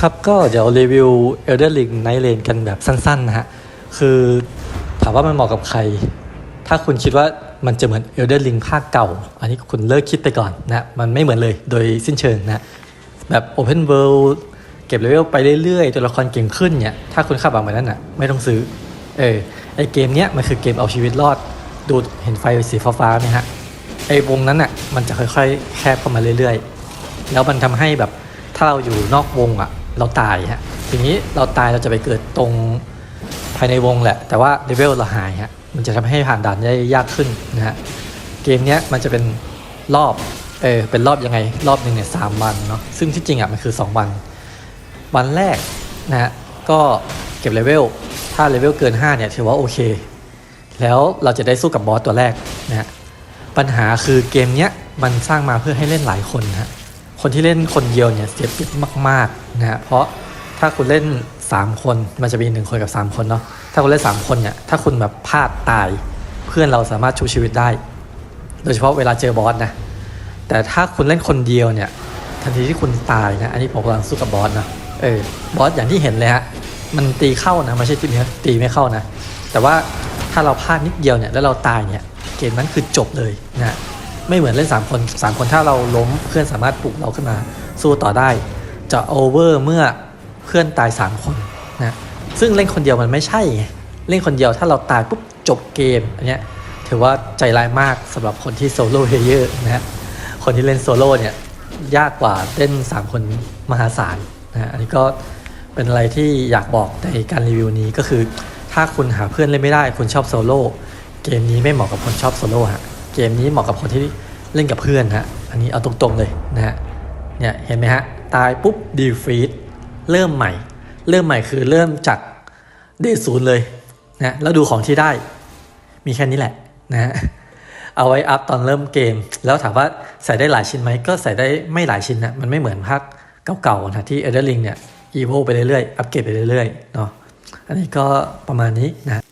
ครับก็เดี๋ยวรีวิว Elder Ring Night Lane กันแบบสั้นๆนะฮะ คือถามว่ามันเหมาะกับใคร ถ้าคุณคิดว่ามันจะเหมือน Elder Ring ภาคเก่า อันนี้คุณเลิกคิดไปก่อนนะมันไม่เหมือนเลยโดยสิ้นเชิงนะ แบบ Open World เก็บเลเวลไปเรื่อยๆ ตัวละครเก่งขึ้นเนี่ยถ้าคุณคาดหวังแบบนั้นอะไม่ต้องซื้อ เออไอเกมเนี้ยมันคือเกมเอาชีวิตรอดดูเห็นไฟสีฟ้าๆไหมฮะไอวงนั้นอะมันจะค่อยๆ แคบเข้ามาเรื่อยๆ แล้วมันทำให้แบบถ้าเราอยู่นอกวงอะ เราตายฮะทีนี้เราตายเราจะไปเกิดตรงภายในวงแหละ แต่ว่าเลเวลเราหายฮะมันจะทำให้ผ่านด่านได้ยากขึ้นนะฮะเกมเนี้ยมันจะเป็นรอบเออเป็นรอบยังไงรอบหนึ่งเนี่ยสามวันเนาะซึ่งที่จริงอะมันคือ 2 วัน วันแรกนะฮะก็เก็บเลเวลถ้าเลเวลเกิน5เนี่ยถือว่าโอเค แล้วเราจะได้สู้กับบอสตัวแรกนะฮะปัญหาคือเกมเนี้ยมันสร้างมาเพื่อให้เล่นหลายคนนะฮะ คนที่เล่นคนเดียวเนี่ยเสียเปรียบมากๆนะฮะเพราะถ้าคุณเล่น 3 คนมันจะมีหนึ่งคนกับ 3 คนเนาะถ้าคุณเล่น 3 คนเนี่ยถ้าคุณแบบพลาดตายเพื่อนเราสามารถชูชีวิตได้ โดยเฉพาะเวลาเจอบอสนะแต่ถ้าคุณเล่นคนเดียวเนี่ยทันทีที่คุณตายนะอันนี้ผมกำลังสู้กับบอสนะเออบอสอย่างที่เห็นเลยฮะมันตีเข้านะไม่ใช่ที่นี้ตีไม่เข้านะ แต่ว่าถ้าเราพลาดนิดเดียวเนี่ยแล้วเราตายเนี่ยเกมนั้นคือจบเลยนะ ไม่เหมือนเล่น 3 คน 3 คนถ้าเราล้มเพื่อนสามารถปลุกเราขึ้นมาสู้ต่อได้ จะโอเวอร์เมื่อเพื่อนตาย 3 คนนะซึ่งเล่นคนเดียวมันไม่ใช่ไงเล่นคนเดียวถ้าเราตายปุ๊บจบเกมอันเนี้ยถือว่าใจร้ายมากสำหรับคนที่โซโล่เพลเยอร์นะฮะคนที่เล่นโซโล่เนี่ยยากกว่าเล่น 3 คนมหาศาลนะฮะอันนี้ก็เป็นอะไรที่อยากบอกในการรีวิวนี้ก็คือ ถ้าคุณหาเพื่อนเล่นไม่ได้คุณชอบโซโล่เกมนี้ไม่เหมาะกับคนชอบโซโล่ฮะ เกมนี้เหมาะกับคนที่เล่นกับเพื่อนฮะ อันนี้เอาตรงๆเลยนะฮะ เนี่ยเห็นไหมฮะ ตายปุ๊บดีฟีดเริ่มใหม่ เริ่มใหม่คือเริ่มจากเดย์ศูนย์เลยนะแล้วดูของที่ได้ มีแค่นี้แหละนะฮะ เอาไว้อัพตอนเริ่มเกม แล้วถามว่าใส่ได้หลายชิ้นไหมก็ใส่ได้ไม่หลายชิ้นนะมันไม่เหมือนภาคเก่าๆนะที่ e l d e r Ring เนี่ย e v o ไปเรื่อยๆ อัปเกรดไปเรื่อยๆเนาะอันนี้ก็ประมาณนี้นะ